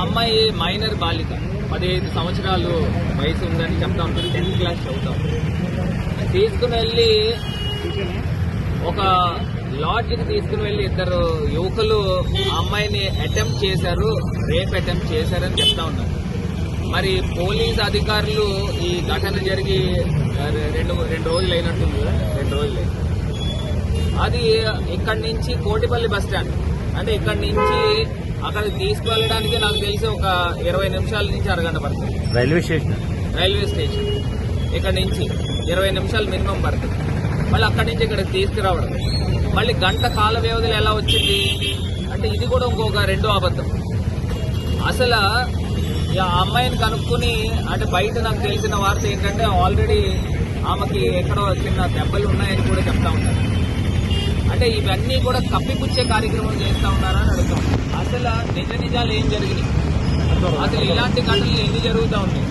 అమ్మాయి మైనర్ బాలిక పదిహేను సంవత్సరాలు వయసు ఉందని చెప్తా ఉంటుంది టెన్త్ క్లాస్ చదువుతాం తీసుకుని వెళ్ళి ఒక లాడ్జ్కి తీసుకుని వెళ్ళి ఇద్దరు యువకులు అమ్మాయిని అటెంప్ట్ చేశారు రేప్ అటెంప్ట్ చేశారని చెప్తా ఉన్నారు. మరి పోలీస్ అధికారులు ఈ ఘటన జరిగి రెండు రెండు రోజులు అయినట్టుంది కదా? రెండు రోజులు. అది ఇక్కడి నుంచి కోటిపల్లి బస్ స్టాండ్ అంటే ఇక్కడి నుంచి అక్కడికి తీసుకువెళ్ళడానికి నాకు తెలిసి ఒక ఇరవై నిమిషాల నుంచి అరగంట పడుతుంది. Railway station? Railway station. ఇక్కడ నుంచి ఇరవై నిమిషాలు మినిమం పడుతుంది. మళ్ళీ అక్కడి నుంచి ఇక్కడికి తీసుకురావడం. మళ్ళీ గంట కాల వ్యవధిలో ఎలా వచ్చింది? అంటే ఇది కూడా ఇంకొక రెండో అబద్ధం. అసలు ఆ అమ్మాయిని కనుక్కొని అంటే బయట నాకు తెలిసిన వార్త ఏంటంటే ఆల్రెడీ ఆమెకి ఎక్కడో చిన్న దెబ్బలు ఉన్నాయని కూడా చెప్తా ఉంటారు అంటే ఇవన్నీ కూడా కప్పిపుచ్చే కార్యక్రమం చేస్తా ఉన్నారా? అసలు నిజ నిజాలు ఏం జరిగినాయి? అసలు ఇలాంటి ఘటనలు ఎన్ని జరుగుతూ ఉన్నాయి?